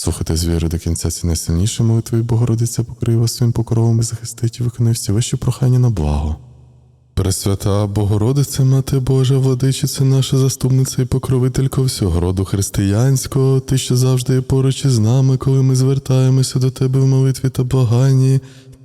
Слухайте з віри до кінця ці найсильніші молитви, Богородиця покриє вас своїм покровом і захистить і виконує всі ваші прохання на благо. Пресвята Богородице, Мати Божа, владичиця наша заступниця і покровителька всього роду християнського, ти що завжди є поруч із нами, коли ми звертаємося до тебе в молитві та благанні.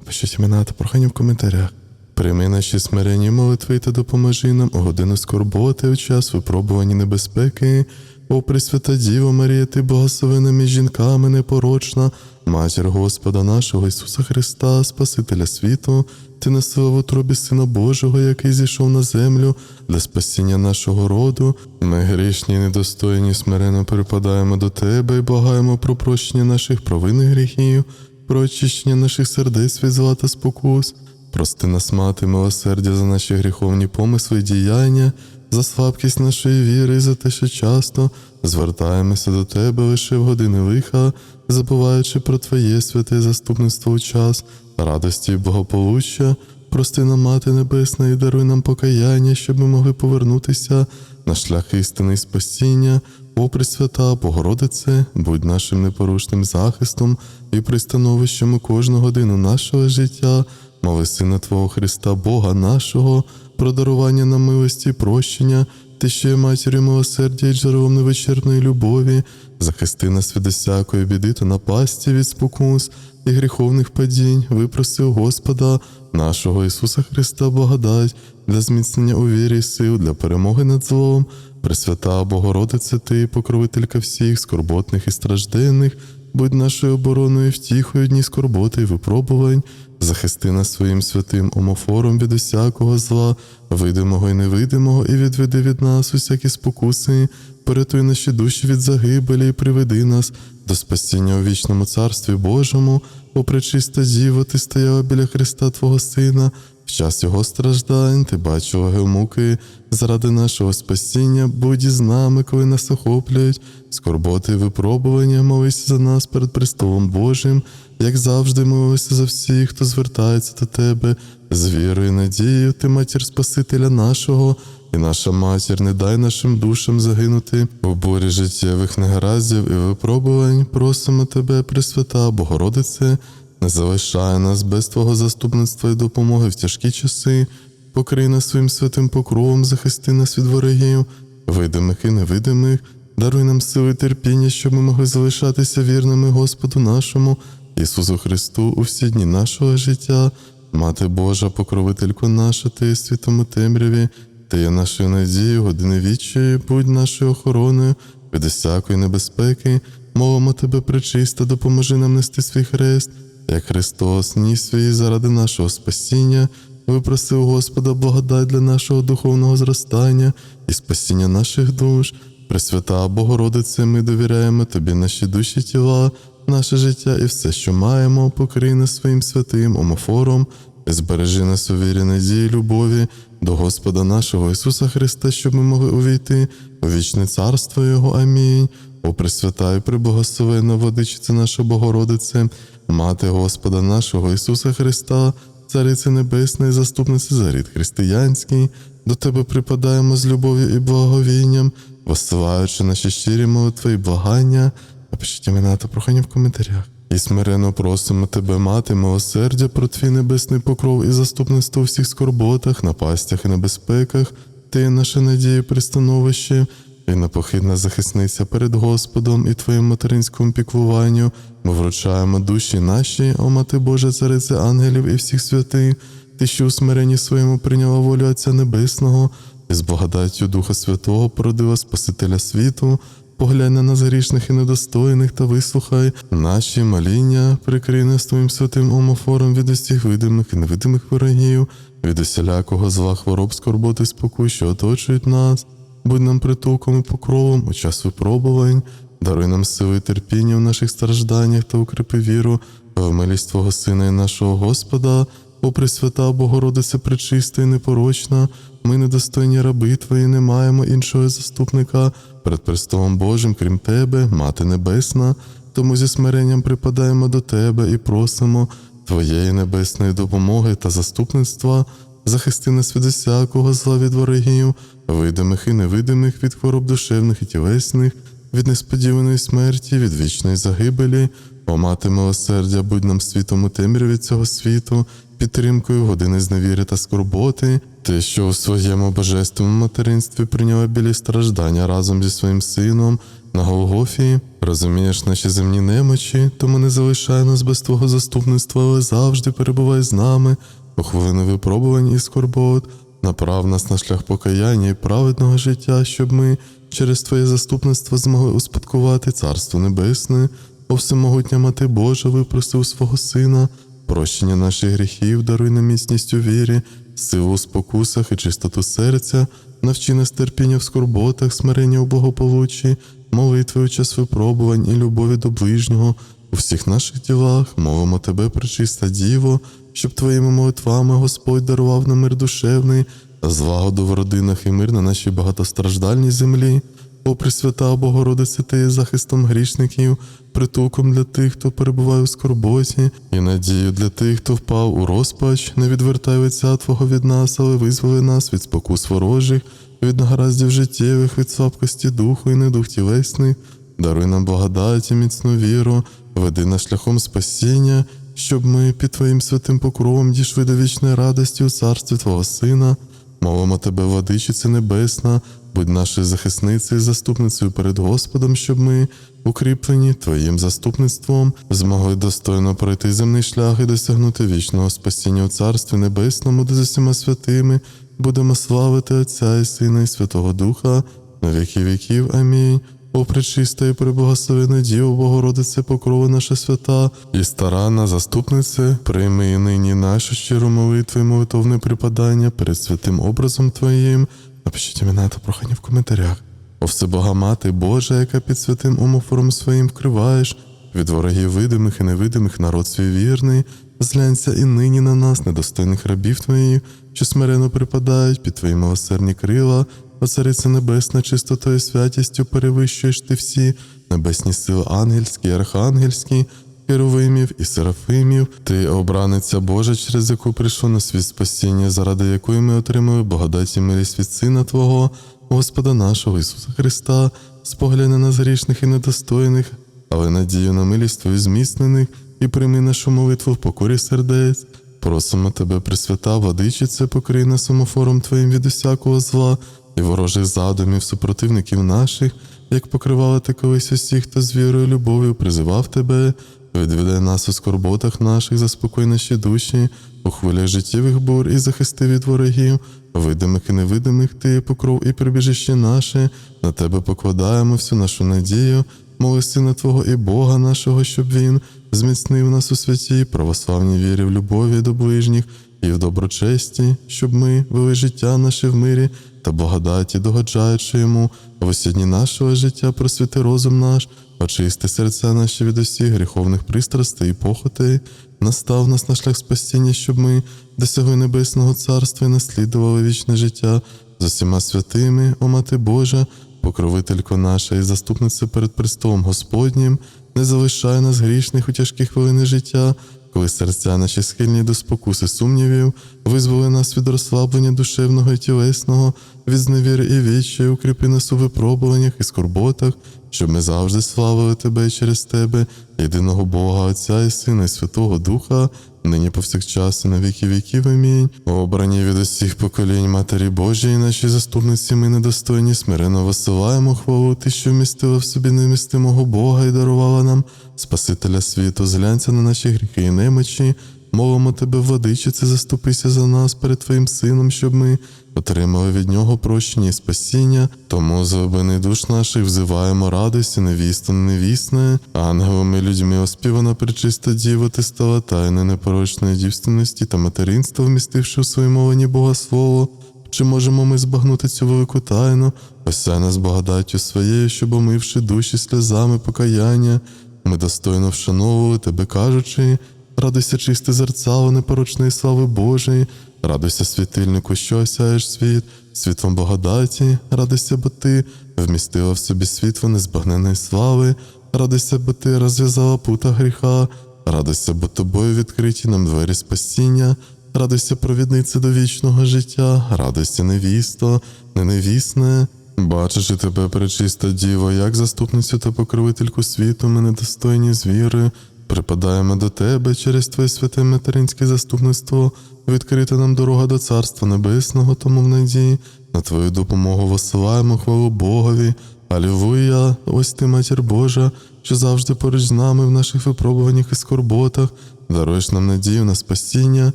Пишіть імена та прохання в коментарях. Прийми наші смиренні молитви та допоможи нам у годину скорботи, у час випробування небезпеки. О Пресвята Діво Марія, ти благословена між жінками непорочна, матір Господа нашого Ісуса Христа, Спасителя світу, ти носила в утробі Сина Божого, який зійшов на землю для спасіння нашого роду. Ми грішні і недостойні смиренно припадаємо до Тебе і благаємо про прощення наших провин і гріхів, про очищення наших сердець від зла та спокус. Прости нас, мати, милосердя за наші гріховні помисли і діяння, за слабкість нашої віри і за те, що часто звертаємося до Тебе лише в години лиха, забуваючи про Твоє святе заступництво у час радості і благополуччя. Прости нам, Мати Небесна, і даруй нам покаяння, щоб ми могли повернутися на шлях істини і спасіння. О Пресвята, Богородице, будь нашим непорушним захистом і пристановищем у кожну годину нашого життя. Моли Сина Твого Христа, Бога нашого, про дарування нам милості і прощення, ти що є матір'ю милосердя і джерелом невичерпної любові, захисти нас від усякої біди та напасті від спокус і гріховних падінь, випроси у Господа, нашого Ісуса Христа, благодать для зміцнення у вірі і сил, для перемоги над злом. Пресвята Богородице, Ти, покровителька всіх скорботних і стражденних, будь нашою обороною втіхою дні скорботи і випробувань, захисти нас своїм святим омофором від усякого зла, видимого і невидимого, і відведи від нас усякі спокуси, порятуй наші душі від загибелі і приведи нас до спасіння у вічному царстві Божому, о пречиста Діво, ти стояла біля Христа Твого Сина. В час його страждань ти бачила гемуки заради нашого спасіння, будь із нами, коли нас охоплюють, скорботи випробування, молися за нас перед престолом Божим, як завжди молися за всіх, хто звертається до тебе, з вірою і надією, ти матір Спасителя нашого, і наша матір, не дай нашим душам загинути. В бурі життєвих негараздів і випробувань. Просимо тебе, Пресвята, Богородице, не залишай нас без Твого заступництва і допомоги в тяжкі часи, покрий нас своїм святим покровом, захисти нас від ворогів, видимих і невидимих, даруй нам сили терпіння, щоб ми могли залишатися вірними Господу нашому, Ісусу Христу, у всі дні нашого життя. Мати Божа, покровителько наша, ти є світом у темряві, ти є нашою надією, години вічої, будь нашою охороною від усякої небезпеки, мовимо тебе причиста, допоможи нам нести свій хрест, як Христос ніс свій заради нашого спасіння, випросив Господа благодать для нашого духовного зростання і спасіння наших душ. Пресвята Богородице, ми довіряємо Тобі наші душі тіла, наше життя і все, що маємо, покрий нас своїм святим омофором, збережи нас у вірі надії, любові до Господа нашого Ісуса Христа, щоб ми могли увійти у вічне царство Його. Амінь. О Пресвята і Преблагословенна Владичиця наша Богородице, Мати Господа нашого Ісуса Христа, Цариця Небесна і заступниця за рід християнський, до Тебе припадаємо з любов'ю і благовінням, посилаючи наші щирі молитви і благання. Напишіть імена та прохання в коментарях. І смиренно просимо тебе, мати, милосердя про твій небесний покров і заступництво у всіх скорботах, напастях і небезпеках, ти наша надія пристановище, і непохитна захисниця перед Господом і твоїм материнському піклуванню. Ми вручаємо душі наші, о мати Божа, цариця ангелів і всіх святих, ти, що у смиренні своєму прийняла волю Отця Небесного, і з благодаттю Духа Святого породила Спасителя світу. Поглянь на нас грішних і недостойних та вислухай наші моління, прикрий нас твоїм святим омофором від усіх видимих і невидимих ворогів, від усілякого зла хвороб, скорботи, спокій, що оточують нас. Будь нам притулком і покровом у час випробувань, даруй нам сили терпіння в наших стражданнях та укріпи віру в милість Твого Сина і нашого Господа, о Пресвята Богородице пречиста і непорочна, ми недостойні раби Твої, не маємо іншого заступника перед престолом Божим, крім Тебе, Мати Небесна, тому зі смиренням припадаємо до Тебе і просимо Твоєї небесної допомоги та заступництва, захисти нас від усякого зла від ворогів, видимих і невидимих від хвороб душевних і тілесних, від несподіваної смерті, від вічної загибелі. О мати милосердя, будь нам світом у темряві цього світу, підтримкою години зневіри та скорботи, ти, що у своєму божественному материнстві прийняла білі страждання разом зі своїм сином на Голгофі, розумієш наші земні немочі, тому не залишай нас без твого заступництва, але завжди перебувай з нами у хвилини випробувань і скорбот. Направ нас на шлях покаяння і праведного життя, щоб ми через Твоє заступництво змогли успадкувати Царство Небесне, о всемогутня Мати Божа, випросив свого Сина, прощення наших гріхів, даруй нам міцність у вірі, силу у спокусах і чистоту серця, навчи нас терпіння в скорботах, смирення у благополуччі, молитви у час випробувань і любові до ближнього. У всіх наших ділах мовимо Тебе, пречиста Діво, щоб Твоїми молитвами Господь дарував нам мир душевний, злагоду в родинах і мир на нашій багатостраждальній землі. О Пресвята Богородице, Ти є захистом грішників, притулком для тих, хто перебуває у скорботі, і надію для тих, хто впав у розпач, не відвертай лиця Твого від нас, але визволи нас від спокус ворожих, від нагараздів життєвих, від слабкості духу і недух тілесних. Даруй нам благодать і міцну віру, веди нас шляхом спасіння, щоб ми під Твоїм святим покровом дійшли до вічної радості у царстві Твого Сина. Молимо Тебе, владичице Небесна, будь нашою захисницею і заступницею перед Господом, щоб ми, укріплені Твоїм заступництвом, змогли достойно пройти земний шлях і досягнути вічного спасіння у Царстві Небесному, де з усіма святими будемо славити Отця і Сина і Святого Духа на віки віків. Амінь. О, пречиста і преблагословена Діво, Богородице, покрова наша свята і старанна заступнице, прийми і нині нашу щиру молитву і молитовне припадання перед святим образом Твоїм. Напишіть імена та прохання в коментарях. О Всебога Мати Божа, яка під святим умофором своїм вкриваєш, від ворогів видимих і невидимих народ свій вірний, зглянься і нині на нас, недостойних рабів Твоїх, що смирено припадають під Твої милосердні крила, о Цариця Небесна, чистотою святістю перевищуєш ти всі. Небесні сили ангельські, архангельські, Херовимів і Серафимів, ти обраниця Божа, через яку прийшло на світ спасіння, заради якої ми отримали благодать і милість від Сина Твого, Господа нашого Ісуса Христа, споглядай на нас грішних і недостойних, але надію на милість Твою зміцнених і прийми нашу молитву в покорі сердець. Просимо тебе, Пресвята, владичице, покрий нас сомофором Твоїм від усякого зла і ворожих задумів, супротивників наших, як покривала ти колись усіх, хто з вірою любов'ю призивав тебе, відведе нас у скорботах наших, заспокой наші душі, у хвилях життєвих бур і захисти від ворогів, видимих і невидимих ти покров і прибіжище наше, на тебе покладаємо всю нашу надію, моли Сина Твого і Бога нашого, щоб Він зміцнив нас у святій, православній вірі в любові до ближніх і в доброчесті, щоб ми вели життя наше в мирі та благодаті, догоджаючи йому, в усі нашого життя просвіти розум наш, очисти серця наші від усіх гріховних пристрастей і похотей, настав нас на шлях спасіння, щоб ми досягли небесного царства і наслідували вічне життя з усіма святими, о Мати Божа, покровителько наша і заступниця перед престолом Господнім, не залишай нас грішних у тяжкі хвилини життя, коли серця наші схильні до спокуси сумнівів, визволи нас від розслаблення душевного і тілесного, від зневіри і відчаю, укріпи нас у випробуваннях і скорботах, щоб ми завжди славили Тебе через Тебе, єдиного Бога, Отця і Сина, і Святого Духа, нині повсякчас і на віки віків. Амінь. Обрані від усіх поколінь Матері Божої, наші заступниці, ми недостойні, смиренно висилаємо хвалу, ти, що вмістила в собі немістимого Бога і дарувала нам Спасителя світу, зглянься на наші гріхи і немочі. Молимо тебе, владичице, заступися за нас перед Твоїм Сином, щоб ми отримали від Нього прощення і спасіння. Тому обини душ наших взиваємо радості, невісто, невісне, ангелами, людьми оспівана причиста діва, ти стала тайни непорочної дівственності та материнства, вмістивши в своїй мовленні Бога Слово. Чи можемо ми збагнути цю велику тайну? Осяй нас благодаттю своєю, щоб омивши душі сльозами покаяння, ми достойно вшановували тебе, кажучи, радуйся чисте зерцало непорочної слави Божої, радуйся світильнику, що осяєш світ, світлом благодаті, радуйся, бо ти вмістила в собі світло незбагненої слави, радуйся, бо ти розв'язала пута гріха, радуйся, бо тобою відкриті нам двері спасіння. Радуйся, провіднице до вічного життя, радуйся, невісто, не невісне, Бачачи тебе, пречиста діво, як заступницю та покровительку світу, ми недостойні з віри, припадаємо до тебе через Твоє святе материнське заступництво, відкрита нам дорога до Царства Небесного, тому в надії. На Твою допомогу висилаємо хвалу Богові. Алілуя, ось ти, матір Божа, що завжди поруч з нами в наших випробуваннях і скорботах, даруєш нам надію на спасіння,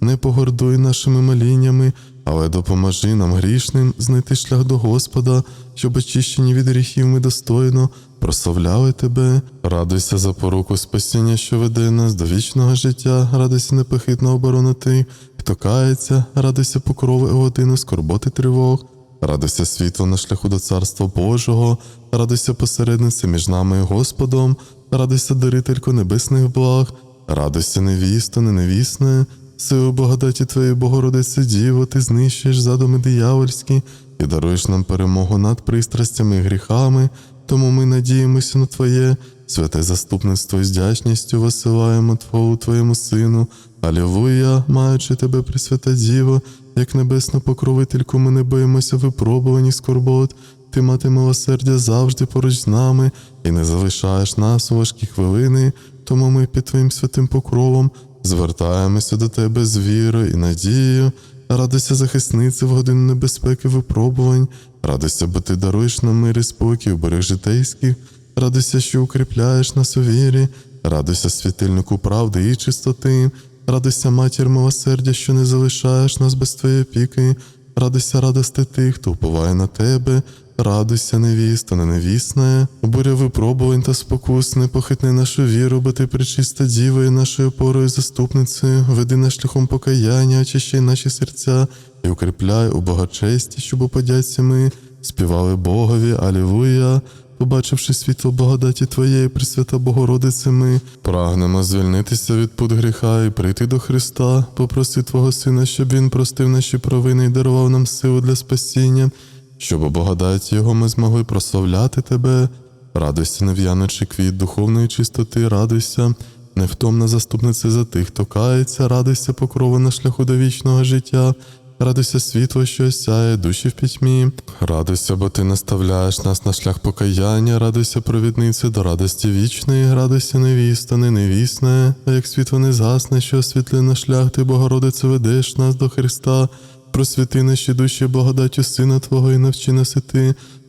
не погордуй нашими моліннями, але допоможи нам грішним знайти шлях до Господа, щоб очищені від гріхів ми достойно прославляли тебе. Радуйся за поруку спасіння, що веде нас до вічного життя, радуйся непохитно оборони тих, хто кається, радуйся покрови у годину скорботи тривог. Радуйся світло на шляху до Царства Божого, радуйся посередниця між нами і Господом, радуйся дарителько небесних благ, радуйся невісто, не невісне, силу благодаті Твоєї Богородице Діво, ти знищуєш задуми диявольські і даруєш нам перемогу над пристрастями і гріхами, тому ми надіємося на Твоє святе заступництво і з вдячністю висилаємо Твого Твоєму Сину. Алілуя, маючи тебе, Пресвята Діво, як небесну покровительку, ми не боїмося випробувань і скорбот. Ти, мати милосердя, завжди поруч з нами і не залишаєш нас у важкі хвилини, тому ми під Твоїм святим покровом звертаємося до Тебе з вірою і надією. Радуйся, захисниці в годину небезпеки випробувань, радуйся, бо ти даруєш нам мир і спокій у берег житейських, радуйся, що укріпляєш нас у вірі, радуйся, світильнику правди і чистоти, радуйся, матір милосердя, що не залишаєш нас без твоєї опіки, радуйся, радости тих, хто уповає на тебе, радуйся, невіста, не невісна, буря випробувань та спокус, не похитни нашу віру, бо ти причиста діва і нашою опорою заступницею, веди нас шляхом покаяння, очищай наші серця і укріпляй у благочесті, щоб у подяці ми. Співали Богові, Алілуя. Побачивши світло благодаті Твоєї, Пресвята Богородице, ми прагнемо звільнитися від пут гріха і прийти до Христа, попроси Твого Сина, щоб Він простив наші провини і дарував нам силу для спасіння, щоб у благодаті Його ми змогли прославляти Тебе. Радуйся, нев'яночий квіт духовної чистоти, радуйся, невтомна заступниця за тих, хто кається, радуйся, покрова на шляху до вічного життя. Радуйся світло, що осяє душі в пітьмі. Радуйся, бо ти наставляєш нас на шлях покаяння, радуйся, провіднице до радості вічної, радуйся, невіста, не невісне, а як світло не згасне, що освітлює на шлях, ти, Богородице, ведеш нас до Христа. Просвіти наші душі благодаттю Сина Твого і навчи нас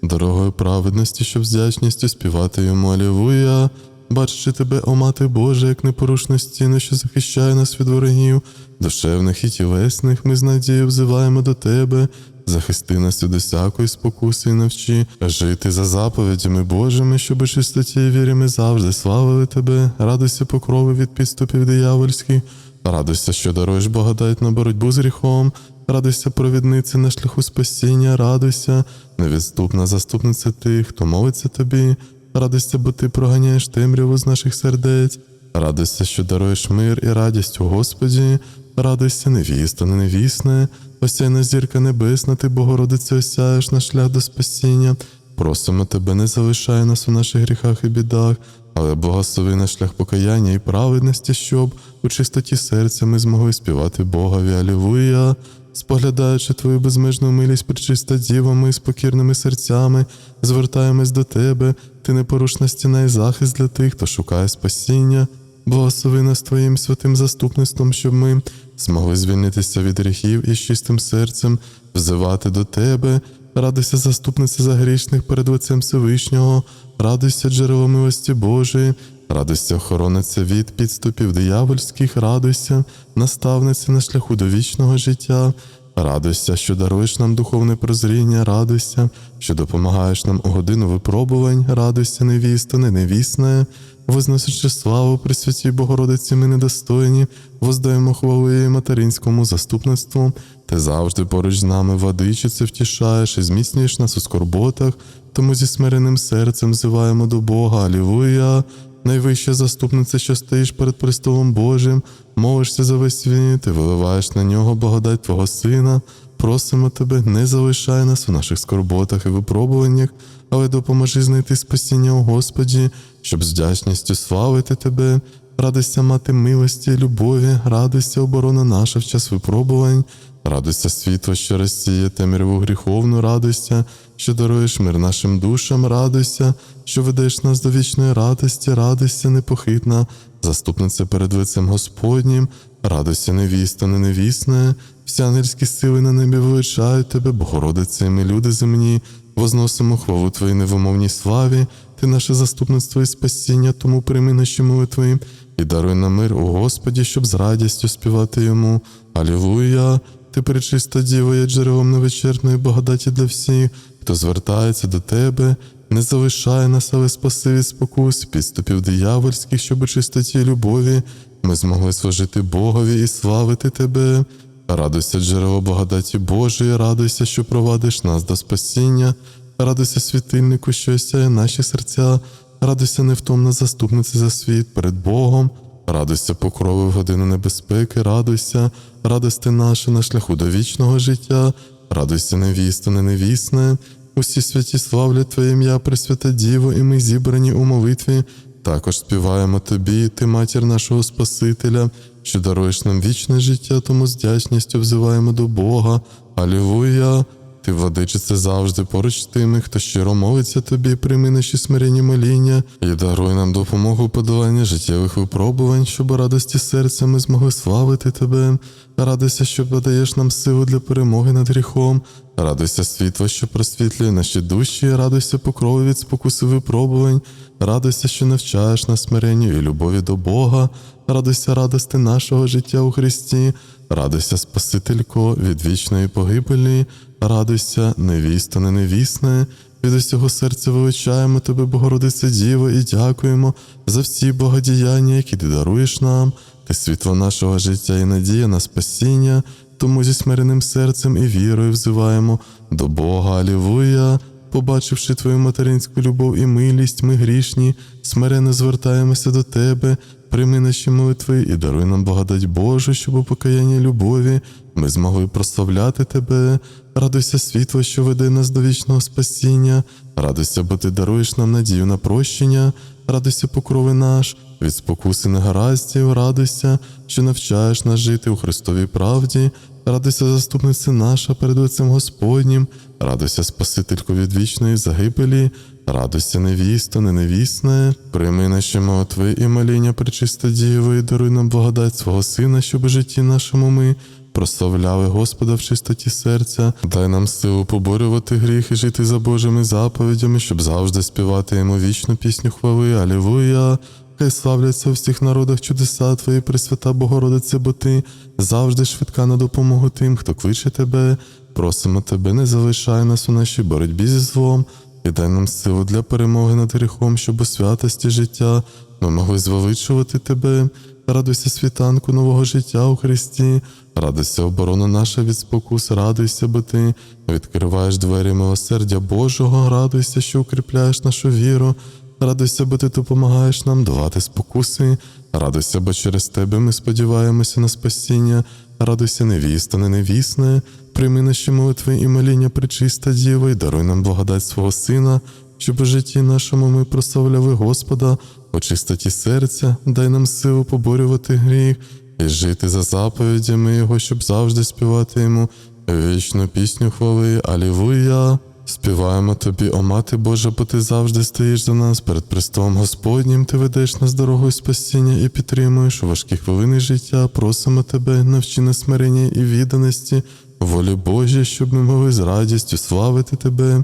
дорогою праведності, щоб вдячністю співати йому. Алілуя. Бачачи тебе, о мати Божа, як непорушну стіну, що захищає нас від ворогів, душевних і тілесних, ми з надією взиваємо до тебе, захисти нас від усякої спокуси і навчи, жити за заповідями Божими, щоб чистоті і вірі ми завжди славили тебе, радуйся покрови від підступів диявольських, радуйся, що даруєш благодать на боротьбу з гріхом, радуйся, провідниці на шляху спасіння, радуйся, невідступна заступниця тих, хто молиться тобі. Радуйся, бо ти проганяєш темряву з наших сердець, радуйся, що даруєш мир і радість у Господі, радуйся, невіста, не невісне, осяйна зірка небесна, ти, Богородице, осяєш наш шлях до спасіння. Просимо тебе, не залишай нас у наших гріхах і бідах, але благослови наш шлях покаяння і праведності, щоб у чистоті серця ми змогли співати Богові. Алілуя! Споглядаючи твою безмежну милість, причиста діва, ми з покірними серцями звертаємось до тебе, ти непорушна стіна і захист для тих, хто шукає спасіння. Благослови нас Твоїм святим заступництвом, щоб ми змогли звільнитися від гріхів і з чистим серцем взивати до Тебе. Радуйся, заступниця за грішних перед лицем Всевишнього, радуйся, джерело милості Божої, радуйся, охорониця від підступів диявольських, радуйся, наставниця на шляху до вічного життя. Радуйся, що даруєш нам духовне прозріння, радуйся, що допомагаєш нам у годину випробувань, радуйся, невіста, не невісне, возносячи славу при святій Богородиці, ми недостойні, воздаємо хвалу її материнському заступництву. Ти завжди поруч з нами владичице втішаєш і зміцнюєш нас у скорботах, тому зі смиреним серцем взиваємо до Бога, Алілуя. Найвища заступниця, що стоїш перед престолом Божим, молишся за весь світ, ти виливаєш на нього благодать Твого Сина. Просимо тебе, не залишай нас у наших скорботах і випробуваннях, але допоможи знайти спасіння у Господі, щоб з вдячністю славити тебе. радуйся, мати милості і любові, радуйся, оборона наша в час випробувань, радуйся, світло, що розсіє темряву гріховну, радуйся, що даруєш мир нашим душам, радуйся, що ведеш нас до вічної радості, радуйся, непохитна, заступниця перед лицем Господнім, радуйся, невіста, не невісне, всі ангельські сили на небі величають тебе, Богородице, і ми люди земні, возносимо хвалу Твоїй невимовній славі, Ти наше заступництво і спасіння, тому прийми наші молитви і даруй нам мир у Господі, щоб з радістю співати йому. Алілуя! Ти пречиста діво, є джерелом невичерпної благодаті для всіх, хто звертається до тебе, не залишай нас, але спаси від спокус, підступів диявольських, щоб у чистоті любові. Ми змогли служити Богові і славити тебе. Радуйся, джерело благодаті Божої, радуйся, що провадиш нас до спасіння, радуйся світильнику, що осяє наші серця, радуйся невтомна заступниці за світ перед Богом, радуйся покрови в годину небезпеки, радуйся, радости наша на шляху до вічного життя, радуйся, невісто, не невісне, усі святі славлять Твоє ім'я, Пресвята Діво, і ми зібрані у молитві. Також співаємо тобі, ти матір нашого Спасителя, що даруєш нам вічне життя, тому з дячністю взиваємо до Бога. Алілуя! Ти, владичице, завжди поруч з тими, хто щиро молиться тобі, прийми наші смиренні моління? І даруй нам допомогу у подоланні життєвих випробувань, щоб радості серця ми змогли славити тебе. Радуйся, що подаєш нам силу для перемоги над гріхом. Радуйся, світло, що просвітлює наші душі, радуйся покрови від спокуси випробувань, радуйся, що навчаєш нас смиренню і любові до Бога, радуйся радости нашого життя у Христі, радуйся, Спасителько, від вічної погибелі, радуйся, невісто, не невісне, від усього серця величаємо тебе, Богородице Діво, і дякуємо за всі богодіяння, які ти даруєш нам, ти світло нашого життя і надія на спасіння. Тому зі смиреним серцем і вірою взиваємо до Бога, Алілуя. Побачивши твою материнську любов і милість, ми грішні, смиренно звертаємося до тебе, прийми наші молитви і даруй нам благодать Божу, щоб у покаянні любові ми змогли прославляти тебе. Радуйся, світло, що веде нас до вічного спасіння, радуйся, бо ти даруєш нам надію на прощення, радуйся, покрови наш, від спокуси негараздів, радуйся, що навчаєш нас жити у Христовій правді, радуйся, заступниця наша перед лицем Господнім, радуйся, Спасителько від вічної загибелі, радуйся, невісто, не невісне, прийми наші молитви і моління причиста Дієво, і даруй нам благодать свого Сина, щоб у житті нашому ми прославляли Господа в чистоті серця, дай нам силу поборювати гріх і жити за Божими заповідями, щоб завжди співати йому вічну пісню хвали. Алілуя! Хай славляться у всіх народах чудеса Твої, Пресвята Богородице, бо Ти завжди швидка на допомогу тим, хто кличе Тебе. Просимо Тебе, не залишай нас у нашій боротьбі зі злом і дай нам силу для перемоги над гріхом, щоб у святості життя ми могли звеличувати Тебе. Радуйся світанку нового життя у Христі, радуйся оборона наша від спокус, радуйся, бо ти відкриваєш двері милосердя Божого, радуйся, що укріпляєш нашу віру, радуйся, бо ти допомагаєш нам давати спокуси, радуйся, бо через тебе ми сподіваємося на спасіння, радуйся, невіста, не невісне, прийми наші молитви і моління причиста Діва, і даруй нам благодать свого Сина, щоб у житті нашому ми прославляли Господа, у чистоті серця, дай нам силу поборювати гріх і жити за заповідями Його, щоб завжди співати йому вічну пісню хвали. Алілуя! Співаємо тобі, о мати Божа, бо ти завжди стоїш за нас. Перед престолом Господнім, ти ведеш нас дорогою спасіння і підтримуєш у важкі хвилини життя. Просимо тебе, навчи нас смирення і відданості, волі Божій, щоб ми могли з радістю славити тебе.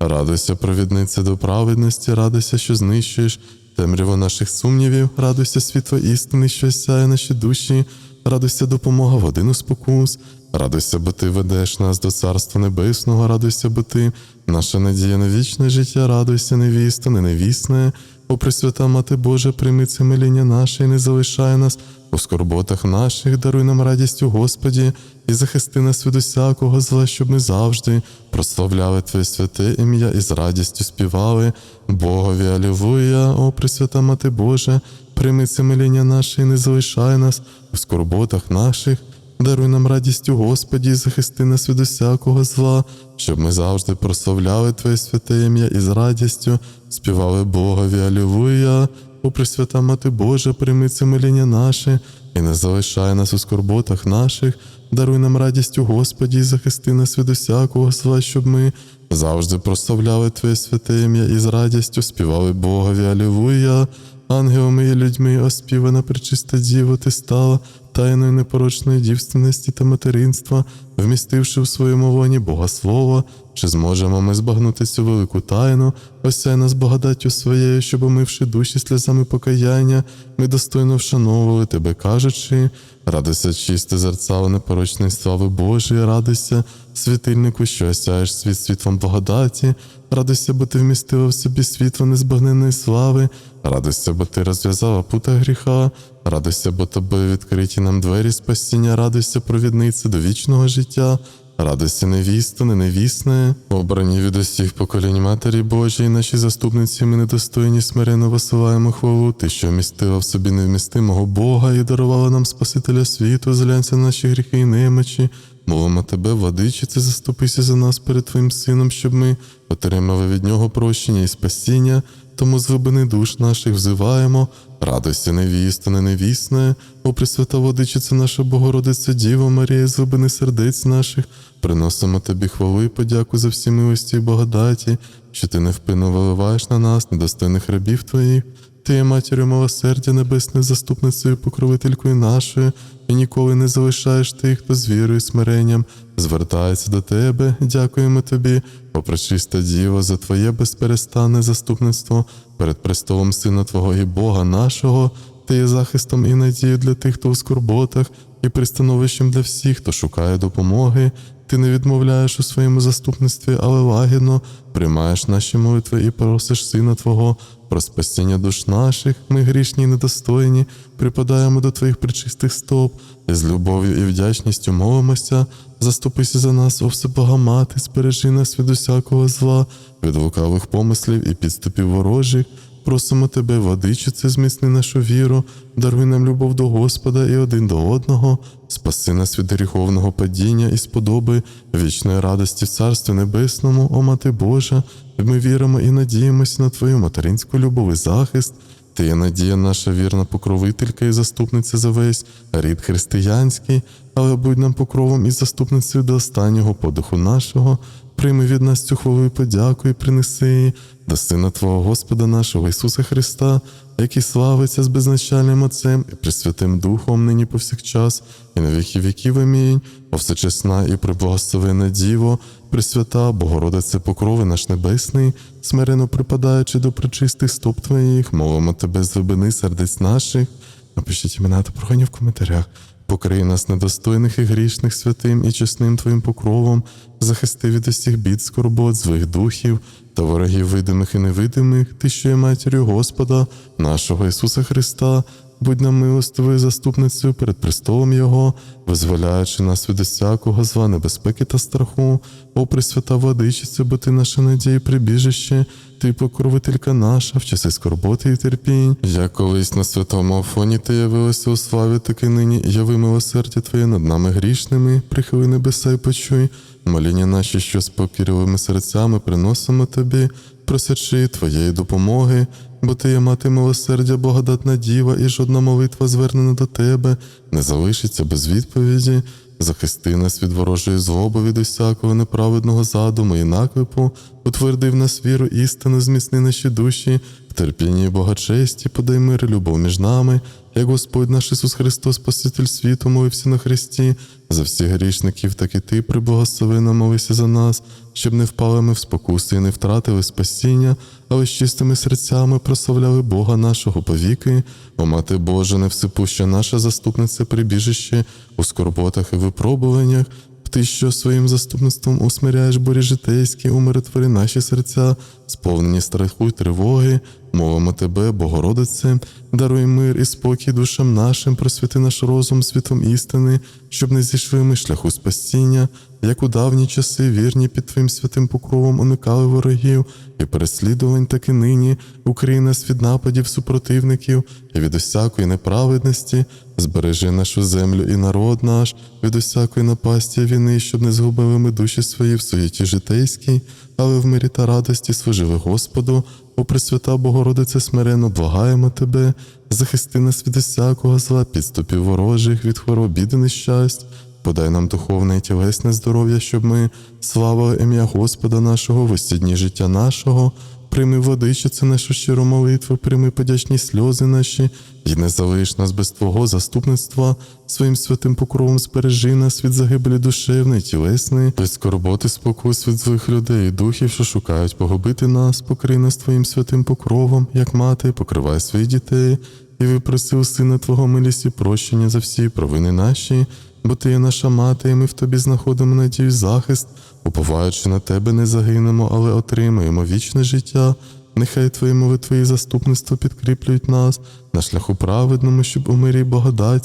Радуйся, провідниця до праведності, радуйся, що знищуєш темряво наших сумнівів, радуйся, світло істини, що сяє наші душі, радуйся, допомога в годину спокус, радуйся, бо ти ведеш нас до Царства Небесного, радуйся, бо ти, наша надія на вічне життя, радуйся, невіста, не невісне. О, Пресвята Мати Божа, прийми це миління наше і не залишай нас у скорботах наших, даруй нам радість у Господі і захисти нас від усякого зла, щоб ми завжди прославляли Твоє святе ім'я і з радістю співали. Богові Алілуя, о Пресвята Мати Божа, прийми це миління наше і не залишай нас у скорботах наших. Даруй нам радість у Господі і захисти нас від усякого зла, щоб ми завжди прославляли Твоє святе ім'я і з радістю співали Богові Алілуя. О Пресвята Мати Божа, прийми це моління наше, і не залишай нас у скорботах наших, даруй нам радість у Господі, і захисти нас від усякого зла, щоб ми завжди прославляли Твоє святе ім'я і з радістю співали Богові. Алілуя! Ангелами і людьми оспівана пречиста діво ти стала, тайною непорочної дівственності та материнства, вмістивши в своєму воні Бога Слова, чи зможемо ми збагнути цю велику тайну, осяй нас благодаттю своєю, щоб омивши душі сльозами покаяння, ми достойно вшановували тебе, кажучи, радуйся, чисте зерцало непорочної слави Божої, радуйся, світильнику, що осяєш світ світлом благодаті, радуйся, бо ти вмістила в собі світло незбагненної слави, радуйся, бо ти розв'язала пута гріха, радуйся, бо тобою відкриті нам двері спасіння, радуйся, провідниці до вічного життя. Радості невісту, не невісне, обрані від усіх поколінь Матері Божої, наші заступниці, ми недостойні смиренно висилаємо хвалу, ти, що вмістила в собі невмістимого Бога і дарувала нам Спасителя світу, зглянься на наші гріхи і немочі. Молимо тебе, владичице, заступися за нас перед Твоїм Сином, щоб ми отримали від Нього прощення і спасіння, тому з глибини душ наших взиваємо, радості невісто, не невісне, о Пресвята Владичице наша Богородиця Діва Марія, з глибини сердець наших, приносимо тобі хвалу і подяку за всі милості і благодаті, що ти невпинно виливаєш на нас, недостойних рабів твоїх. Ти є матір'ю милосердя небесною заступницею, покровителькою нашою, і ніколи не залишаєш тих, хто з вірою і смиренням звертається до тебе. Дякуємо тобі, о пречиста Діво, за твоє безперестанне заступництво перед престолом Сина Твого і Бога нашого. Ти є захистом і надією для тих, хто у скорботах, і пристановищем для всіх, хто шукає допомоги. Ти не відмовляєш у своєму заступництві, але лагідно приймаєш наші молитви і просиш Сина Твого про спасіння душ наших. Ми грішні і недостойні, припадаємо до Твоїх причистих стоп, і з любов'ю і вдячністю молимося. Заступися за нас, о Всебога Мати, збережи нас від усякого зла, від лукавих помислів і підступів ворожих. Просимо тебе, владичице, зміцни нашу віру, даруй нам любов до Господа і один до одного, спаси нас від гріховного падіння і сподоби вічної радості в Царстві Небесному, о Мати Божа, ми віримо і надіємося на Твою материнську любов і захист. Ти є надія наша вірна покровителька і заступниця за весь рід християнський, але будь нам покровом і заступницею до останнього подиху нашого. Прийми від нас цю хвалу і подяку і принеси її до Сина Твого Господа нашого Ісуса Христа, який славиться з безначальним Отцем і Пресвятим Духом нині повсякчас, і на віки віків амінь. О всечесна і приблагословена Діво, Пресвята, Богородице покрови наш небесний, смирено припадаючи до причистих стоп Твоїх, молимо Тебе з глибини сердець наших. Напишіть імена та прохання в коментарях. Покрий нас недостойних і грішних святим і чесним Твоїм покровом, захисти від усіх бід, скорбот, злих духів та ворогів видимих і невидимих, Ти, що є матір'ю Господа, нашого Ісуса Христа, будь нам милостивою заступницею перед престолом Його, визволяючи нас від усякого зла, небезпеки та страху, о Пресвята Владичиця, бо Ти наша надія і прибіжище, Ти покровителька наша в часи скорботи і терпінь. Як колись на святому Афоні ти явилася у славі, таки нині яви милосердя Твоє над нами грішними, прихили небеса і почуй. Моління наші, що з покірливими серцями приносимо тобі, просячи Твоєї допомоги, бо ти є мати милосердя, благодатна діва, і жодна молитва звернена до тебе не залишиться без відповіді. Захисти нас від ворожої злоби, від усякого неправедного задуму і наклепу, утверди в нас віру істину, зміцни наші душі, в терпінні і богачесті, подай мир любов між нами, як Господь наш Ісус Христос, Спаситель світу, молився на Христі, за всіх грішників, так і ти, приблагословина, молися за нас, щоб не впали ми в спокуси і не втратили спасіння, але з чистими серцями прославляли Бога нашого повіки. О Мати Божа, невсипуща наша заступниця прибіжище у скорботах і випробуваннях. Ти, що своїм заступництвом усмиряєш бурі житейські, умиротвори наші серця, сповнені страху й тривоги, мовимо тебе, Богородице, даруй мир і спокій душам нашим, просвіти наш розум світом істини, щоб не зійшли ми шляху спасіння, як у давні часи вірні під Твоїм святим покровом уникали ворогів і переслідувань, так і нині укрий нас від нападів супротивників і від усякої неправедності, збережи нашу землю і народ наш від усякої напасті війни, щоб не згубили ми душі свої в суєті житейській, але в мирі та радості служили Господу. О Пресвята Богородице смиренно благаємо Тебе, захисти нас від усякого зла, підступів ворожих, від хвороб, біди нещасть. Подай нам духовне і тілесне здоров'я, щоб ми славили ім'я Господа нашого в дні життя нашого. Прийми владичице нашу щиру молитву, прийми подячні сльози наші, і не залиш нас без Твого заступництва, своїм святим покровом збережи нас від загибелі душевної, тілесної, від скорботи, спокус від злих людей і духів, що шукають погубити нас, покрий нас Твоїм святим покровом, як мати, покривай своїх дітей, і випроси у Сина Твого милість і прощення за всі провини наші, бо Ти є наша мати, і ми в Тобі знаходимо надію захист, уповаючи на Тебе, не загинемо, але отримаємо вічне життя. Нехай Твої молитви і заступництво підкріплюють нас на шляху праведному, щоб у мирі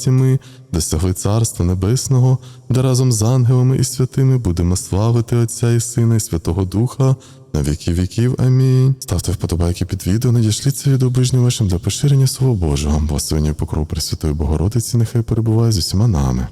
й ми досягли Царства Небесного, де разом з ангелами і святими будемо славити Отця і Сина і Святого Духа на віки віків. Амінь. Ставте вподобайки під відео, надішліться від обижнім вашим для поширення Слова Божого. Благословення і покров Пресвятої Богородиці, нехай перебуває з усіма нами.